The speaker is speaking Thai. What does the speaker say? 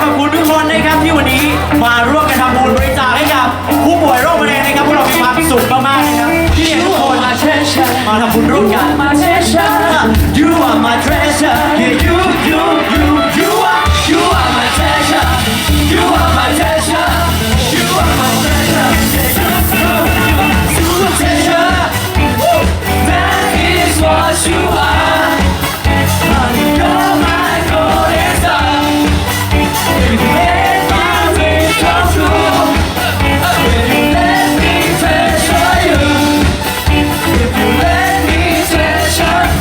ขอบคุณทุกคนนะครับที่วันนี้มาร่วมกันทำบุญบริจาคให้กับผู้ป่วยโรคมะเร็งนะครับพวกเรามีความสุขมากๆนะครับที่เด็กทุกคนมาทำบุญร่วมกัน